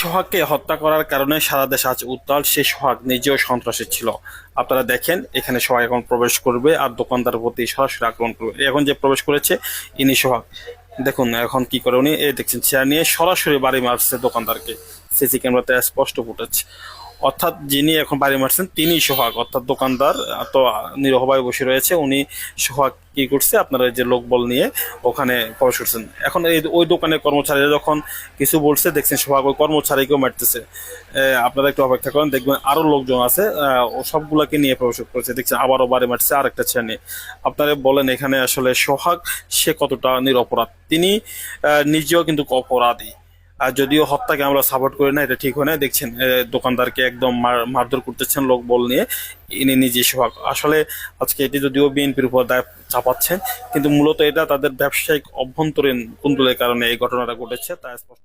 সোহাগকে হত্যা করার কারণে সারা দেশ আজ উত্তাল। সেই সোহাগ নিজেও সন্ত্রাসী ছিল। আপনারা দেখেন, এখানে সোহাগ এখন প্রবেশ করবে আর দোকানদার প্রতি সরাসরি আক্রমণ করবে। এখন যে প্রবেশ করেছে, ইনি সোহাগ। দেখুন এখন কি করে উনি, এই দেখছেন চেয়ার নিয়ে সরাসরি বাড়ি মারছে দোকানদারকে। সিসি ক্যামেরাতে স্পষ্ট ফুটেছে অর্থাৎ যিনি এখন বাড়ি মারছেন তিনি সোহাগ, অর্থাৎ দোকানদার। তো নিরহভাবে বসে রয়েছে, উনি সোহাগ কি করছে, আপনারা এই যে লোকবল নিয়ে ওখানে প্রবেশ করছেন এখন এই ওই দোকানের কর্মচারীরা যখন কিছু বলছে, দেখছেন সোহাগ ওই কর্মচারীকেও মারতেছে। আপনারা একটু অপেক্ষা করেন, দেখবেন আরও লোকজন আছে ও সবগুলাকে নিয়ে প্রবেশ করেছে। দেখছেন আবারও বাড়ি মারছে আর একটা ছেলে। আপনারা বলেন এখানে আসলে সোহাগ, সে কতটা নিরপরাধ? তিনি নিজেও কিন্তু অপরাধী। আর যদিও হত্যাকে আমরা সাপোর্ট করি না, এটা ঠিক হয় না দেখছেন দোকানদারকে একদম মার- মারধর করতেছেন, লোক বল নিয়ে। ইনি নিজে সোহাগ আসলে আজকে এটি যদিও বিএনপির উপর দায় চাপাচ্ছেন, কিন্তু মূলত এটা তাদের ব্যবসায়িক অভ্যন্তরীণ কুন্দলের কারণে এই ঘটনাটা ঘটেছে, তা স্পষ্ট